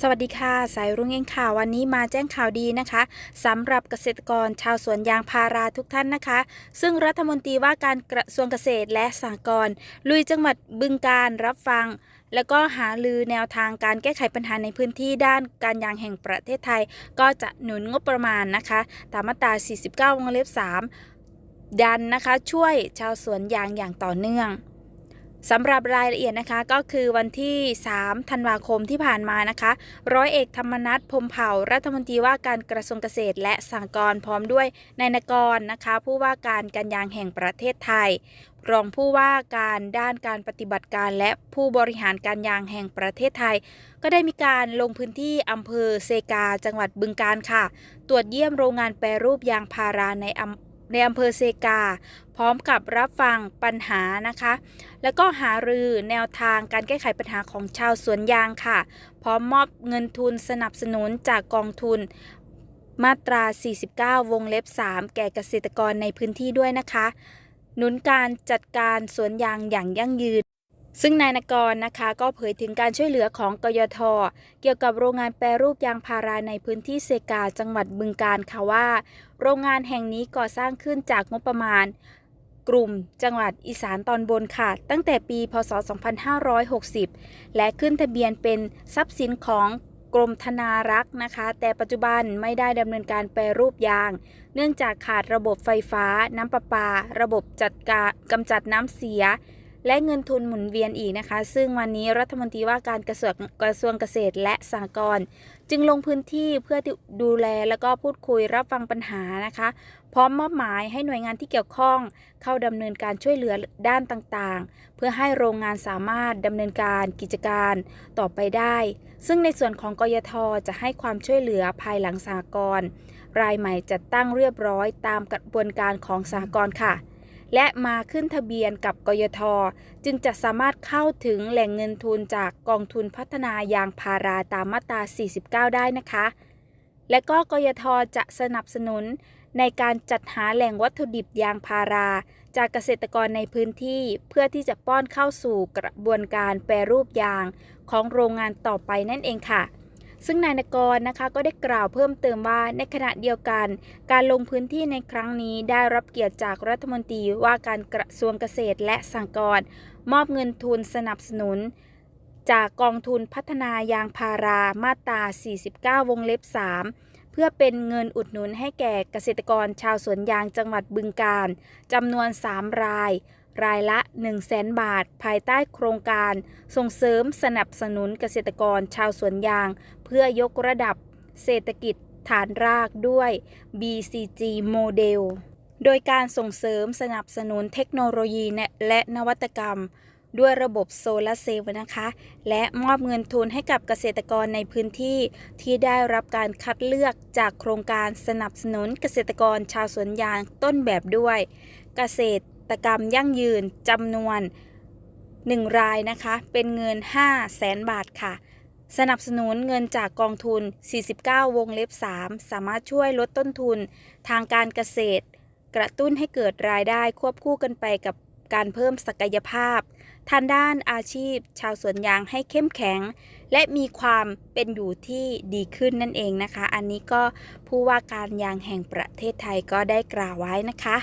สวัสดีค่ะ สายรุ่งเองค่ะวันนี้มาแจ้งข่าวดีนะคะสำหรับเกษตรกรชาวสวนยางพาราทุกท่านนะคะ ซึ่งรัฐมนตรีว่าการกระทรวงเกษตรและสหกรณ์ลุยจังหวัดบึงการรับฟัง แล้วก็หาลือแนวทางการแก้ไขปัญหาในพื้นที่ด้านการยางแห่งประเทศไทย ก็จะหนุนงบประมาณนะคะ ตามมาตรา 49 วงเล็บ 3 ดันนะคะ ช่วยชาวสวนยางอย่างต่อเนื่อง สำหรับรายละเอียดนะคะก็คือวันที่ 3 ธันวาคมที่ผ่านมานะคะ ร้อยเอกธรรมนัฐพมเผ่ารัฐมนตรีว่าการกระทรวงเกษตร และสหกรณ์พร้อมด้วยนายนกรนะคะ ผู้ว่าการการยางแห่งประเทศไทย รองผู้ว่าการด้านการปฏิบัติการและผู้บริหารการยางแห่งประเทศไทย ก็ได้มีการลงพื้นที่อำเภอเซกาจังหวัดบึงกาฬค่ะ ตรวจเยี่ยมโรงงานแปรรูปยางพาราในอำ ในอำเภอเซกา พร้อมกับรับฟังปัญหานะคะ แล้วก็หารือแนวทางการแก้ไขปัญหาของชาวสวนยางค่ะ พร้อมมอบเงินทุนสนับสนุนจากกองทุนมาตรา 49 วงเล็บ 3 แก่เกษตรกรในพื้นที่ด้วยนะคะ หนุนการจัดการสวนยางอย่างยั่งยืน ซึ่งนายนกรนะคะก็เผยถึงการช่วยเหลือของกยท เกี่ยวกับโรงงานแปรรูปยางพาราในพื้นที่เซกาจังหวัดบึงกาฬค่ะว่า โรงงานแห่งนี้ก่อสร้างขึ้นจากงบประมาณ กลุ่มจังหวัดอีสานตอนบนค่ะ ตั้งแต่ปี พศ 2560 และขึ้นทะเบียนเป็นทรัพย์สินของกรมธนารักษ์นะคะ แต่ปัจจุบันไม่ได้ดำเนินการแปรรูปยาง เนื่องจากขาดระบบไฟฟ้า น้ำประปา ระบบจัดการกำจัดน้ำเสีย และเงินทุนหมุนเวียนอีกนะคะ ซึ่งวันนี้รัฐมนตรีว่าการกระทรวงกระทรวงเกษตรและสหกรณ์จึงลงพื้นที่เพื่อดูแลแล้วก็พูดคุยรับฟังปัญหานะคะ พร้อมมอบหมายให้หน่วยงานที่เกี่ยวข้อง เข้าดำเนินการช่วยเหลือด้านต่างๆ เพื่อให้โรงงานสามารถดำเนินการกิจการต่อไปได้ ซึ่งในส่วนของกยทจะให้ความช่วยเหลือภายหลังสหกรณ์รายใหม่จัดตั้งเรียบร้อยตามกระบวนการของสหกรณ์ค่ะ และมาขึ้นทะเบียนกับกยท จึงจะสามารถเข้าถึงแหล่งเงินทุนจากกองทุนพัฒนายางพาราตามมาตรา 49 ได้นะคะ และก็กยทจะสนับสนุนในการจัดหาแหล่งวัตถุดิบยางพารา จากเกษตรกรในพื้นที่เพื่อที่จะป้อนเข้าสู่กระบวนการแปรรูปยางของโรงงานต่อไปนั่นเองค่ะ ซึ่งนายนกรนะคะก็ได้กล่าวเพิ่มเติมว่าในขณะเดียวกัน การลงพื้นที่ในครั้งนี้ได้รับเกียรติจากรัฐมนตรีว่าการกระทรวงเกษตรและสหกรณ์มอบเงินทุนสนับสนุน จากกองทุนพัฒนายางพารามาตรา 49 วงเล็บ 3 เพื่อเป็นเงินอุดหนุนให้แก่เกษตรกรชาวสวนยางจังหวัดบึงกาฬจำนวน 3 รายรายละ 1 0 0 0 0แบาท ภายใต้โครงการ ส่งเสริมสนับสนุนเกษตรกรชาวสวนยาง เพื่อยกระดับเศรษฐกิจฐานรากด้วย BCG โมเดล โดยการส่งเสริมสนับสนุนเทคโนโลยีและนวัตกรรม ด้วยระบบโซลาร์เซลล์นะคะ และมอบเงินทุนให้กับเกษตรกรในพื้นที่ที่ได้รับการคัดเลือกจากโครงการสนับสนุนเกษตรกรชาวสวนยางต้นแบบด้วย เกษตรกรรมยั่งยืนจำนวน 1 รายนะคะ เป็นเงิน 5 0 0แสนบาทค่ะ สนับสนุนเงินจากกองทุน 49 วงเล็บ 3 สามารถช่วยลดต้นทุน ทางการเกษตร กระตุ้นให้เกิดรายได้ควบคู่กันไปกับการเพิ่มศักยภาพ ทางด้านอาชีพ ชาวสวนยางให้เข้มแข็ง และมีความเป็นอยู่ที่ดีขึ้นนั่นเองนะคะ อันนี้ก็ผู้ว่าการยางแห่งประเทศไทยก็ได้กล่าวไว้นะคะ